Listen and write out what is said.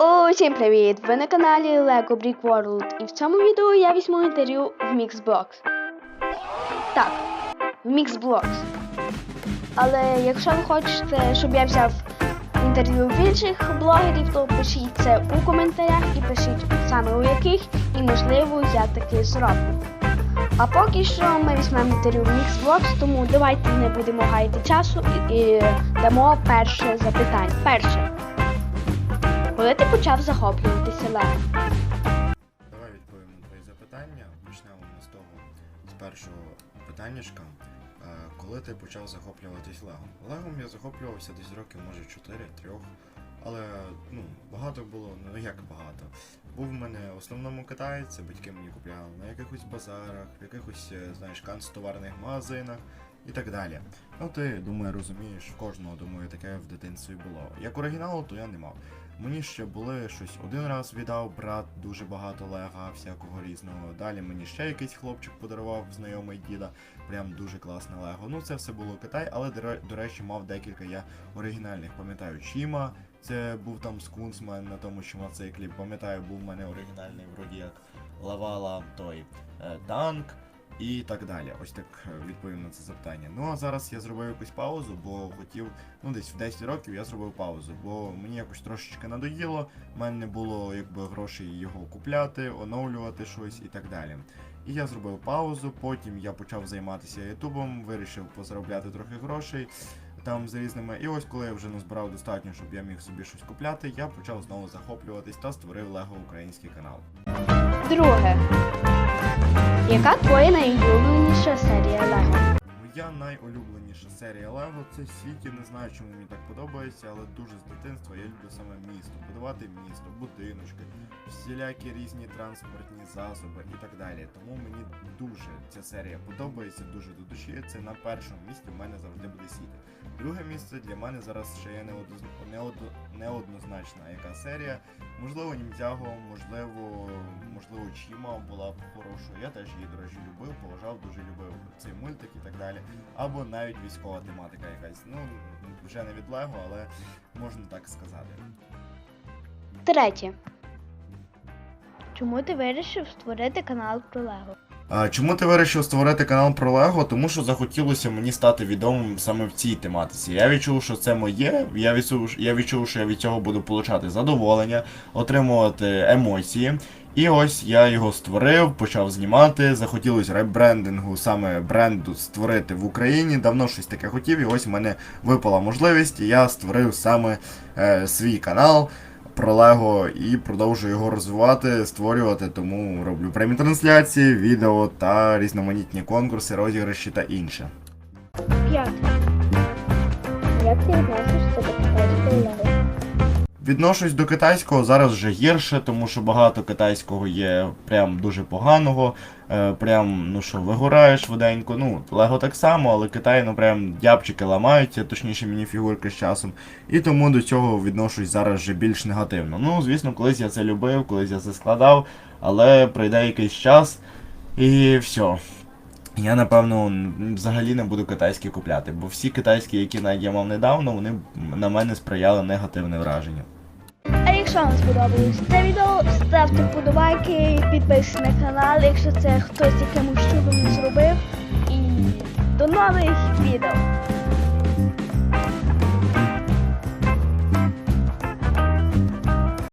Усім привіт! Ви на каналі Lego Brick World і в цьому відео я візьму інтерв'ю в Mixblox. Так, в Mixblox. Але якщо ви хочете, щоб я взяв інтерв'ю в інших блогерів, то пишіть це у коментарях і пишіть саме у яких, і можливо я таки зроблю. А поки що ми візьмемо інтерв'ю в Mixblox, тому давайте не будемо гаяти часу і, і дамо перше запитання. Перше. Коли ти почав захоплюватися лего? Давай відповімо на твої запитання. Почнемо ми з того, з першого питаннячка. Е, Коли ти почав захоплюватись Легом? Легом я захоплювався десь років, може 4-3, але ну, багато було, ну як багато. Був в мене в основному китаєць, батьки мені купляли на якихось базарах, в якихось, е, знаєш, канцтоварних магазинах і так далі. Ну ти, думаю, розумієш, кожного, думаю, таке в дитинстві було. Як оригіналу, то я не мав. Мені ще були щось один раз віддав брат дуже багато лега, всякого різного. Далі мені ще якийсь хлопчик подарував знайомий діда. Прям дуже класне лего. Ну це все було Китай, але до речі, мав декілька я оригінальних. Пам'ятаю Чіма, це був там скунсмен на тому, що мав цей кліп. Пам'ятаю, був в мене оригінальний вроді як Лавала той е, танк. І так далі. Ось так е, відповім на це запитання. Ну а зараз я зробив якусь паузу, бо хотів, ну десь в 10 років я зробив паузу, бо мені якось трошечки надоїло, в мене не було якби грошей його купляти, оновлювати щось і так далі. І я зробив паузу, потім я почав займатися ютубом, вирішив позаробляти трохи грошей там з різними. І ось коли я вже назбирав достатньо, щоб я міг собі щось купляти, я почав знову захоплюватись та створив Лего український канал. Друге. Яка твоя найулюбленіша серія Лего? Моя найулюбленіша серія Лего це Сіті. Не знаю, чому мені так подобається, але дуже з дитинства я люблю саме місто, будувати місто, будиночки, всілякі різні транспортні засоби і так далі. Тому мені дуже ця серія подобається, дуже до душі. Це на першому місці в мене завжди буде Сіті. Друге місце для мене зараз ще є неодно- неоднозначна яка серія. Можливо, Ніндзяго, можливо, можливо, Чіма була б хорошою. Я теж її, до речі, любив, поважав, дуже любив цей мультик і так далі. Або навіть військова тематика якась. Ну, вже не від Лего, але можна так сказати. Третє. Чому ти вирішив створити канал про Лего? А, чому ти вирішив створити канал про Лего? Тому що захотілося мені стати відомим саме в цій тематиці. Я відчув, що це моє. Я відчув, я відчув, що я від цього буду получати задоволення, отримувати емоції. І ось я його створив, почав знімати. Захотілося ребрендингу, саме бренду створити в Україні. Давно щось таке хотів, і ось в мене випала можливість, і я створив саме е, свій канал про Лего і продовжую його розвивати, створювати, тому роблю прямі трансляції, відео та різноманітні конкурси, розіграші та інше. Як ти відносишся до? Відношусь до китайського зараз вже гірше, тому що багато китайського є прям дуже поганого. Е, прям, ну що, вигораєш швиденько. Ну, Лего так само, але Китай, ну прям дябчики ламаються, точніше мініфігурки з часом. І тому до цього відношусь зараз вже більш негативно. Ну, звісно, колись я це любив, колись я це складав, але пройде якийсь час і все. Я напевно взагалі не буду китайські купляти, бо всі китайські, які навіть я мав недавно, вони на мене сприяли негативне враження. Якщо вам сподобалось це відео, ставте вподобайки, підписуйтесь на канал, якщо це хтось якимось не зробив. І до нових відео!